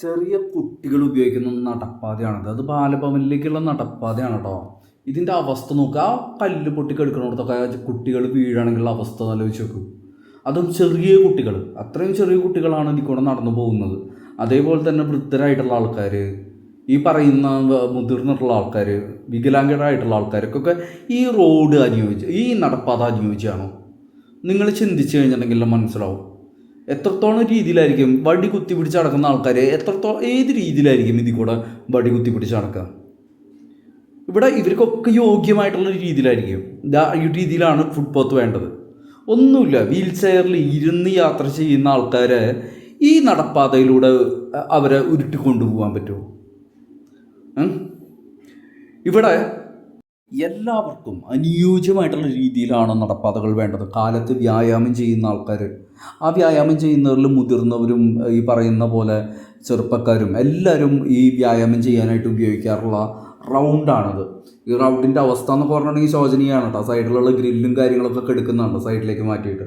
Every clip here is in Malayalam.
ചെറിയ കുട്ടികൾ ഉപയോഗിക്കുന്ന നടപ്പാതയാണത്. അത് ബാലഭവനിലേക്കുള്ള നടപ്പാതയാണ് കേട്ടോ ഇതിന്റെ അവസ്ഥ നോക്കുക ആ കല്ല് പൊട്ടി കിടക്കുന്നിടത്തൊക്കെ കുട്ടികൾ വീഴാണെങ്കിലുള്ള അവസ്ഥ ആലോചിച്ച് നോക്കും. അതും ചെറിയ കുട്ടികൾ. അത്രയും ചെറിയ കുട്ടികളാണ് ഇതിക്കൂടെ കൂടെ നടന്നു പോകുന്നത്. അതേപോലെ തന്നെ വൃദ്ധരായിട്ടുള്ള ആൾക്കാർ ഈ പറയുന്ന മുതിർന്നിട്ടുള്ള ആൾക്കാർ വികലാംഗരായിട്ടുള്ള ആൾക്കാർക്കൊക്കെ ഈ റോഡ് അനുയോജ്യ ഈ നടപ്പാത അനുയോജ്യമാണോ? നിങ്ങൾ ചിന്തിച്ചു കഴിഞ്ഞിട്ടുണ്ടെങ്കിൽ മനസ്സിലാവും. എത്രത്തോളം രീതിയിലായിരിക്കും വടി കുത്തി പിടിച്ച് നടക്കുന്ന ആൾക്കാർ എത്രത്തോളം ഏത് രീതിയിലായിരിക്കും ഇതിൽ കൂടെ വടി കുത്തി പിടിച്ച് നടക്കുക? ഇവിടെ ഇവർക്കൊക്കെ യോഗ്യമായിട്ടുള്ള രീതിയിലായിരിക്കും. ഈ രീതിയിലാണ് ഫുഡ് പോത്ത് വേണ്ടത്. ഒന്നുമില്ല വീൽ ചെയറിൽ ഇരുന്ന് യാത്ര ചെയ്യുന്ന ആൾക്കാരെ ഈ നടപ്പാതയിലൂടെ അവരെ ഉരുട്ടി കൊണ്ടുപോകാൻ പറ്റുമോ? ഇവിടെ എല്ലാവർക്കും അനുയോജ്യമായിട്ടുള്ള രീതിയിലാണ് നടപ്പാതകൾ വേണ്ടത്. കാലത്ത് വ്യായാമം ചെയ്യുന്ന ആൾക്കാർ ആ വ്യായാമം ചെയ്യുന്നവരിൽ മുതിർന്നവരും ഈ പറയുന്ന പോലെ ചെറുപ്പക്കാരും എല്ലാവരും ഈ വ്യായാമം ചെയ്യാനായിട്ട് ഉപയോഗിക്കാറുള്ള റൗണ്ടാണത് ഈ റൗണ്ടിന്റെ അവസ്ഥ എന്നൊക്കെ പറഞ്ഞിട്ടുണ്ടെങ്കിൽ ശോചനീയമാണ് കേട്ടോ സൈഡിലുള്ള ഗ്രില്ലും കാര്യങ്ങളൊക്കെ എടുക്കുന്നതാണ് സൈഡിലേക്ക് മാറ്റിയിട്ട്.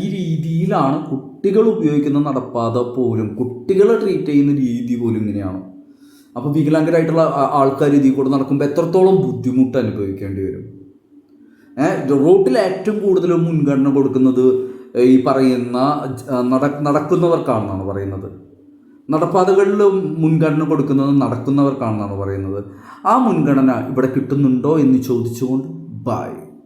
ഈ രീതിയിലാണ് കുട്ടികൾ ഉപയോഗിക്കുന്ന നടപ്പാത പോലും കുട്ടികളെ ട്രീറ്റ് ചെയ്യുന്ന രീതി പോലും ഇങ്ങനെയാണ്. അപ്പോൾ വികലാംഗരായിട്ടുള്ള ആൾക്കാർ ഇതിൽ കൂടെ നടക്കുമ്പോൾ എത്രത്തോളം ബുദ്ധിമുട്ട് അനുഭവിക്കേണ്ടി വരും? റോട്ടിൽ ഏറ്റവും കൂടുതൽ മുൻഗണന കൊടുക്കുന്നത് ഈ പറയുന്ന നടക്കുന്നവർക്കാണെന്നാണ് പറയുന്നത്. നടപ്പാതകളിൽ മുൻഗണന കൊടുക്കുന്നത് നടക്കുന്നവർക്കാണെന്നാണ് പറയുന്നത്. ആ മുൻഗണന ഇവിടെ കിട്ടുന്നുണ്ടോ എന്ന് ചോദിച്ചുകൊണ്ട് ബൈ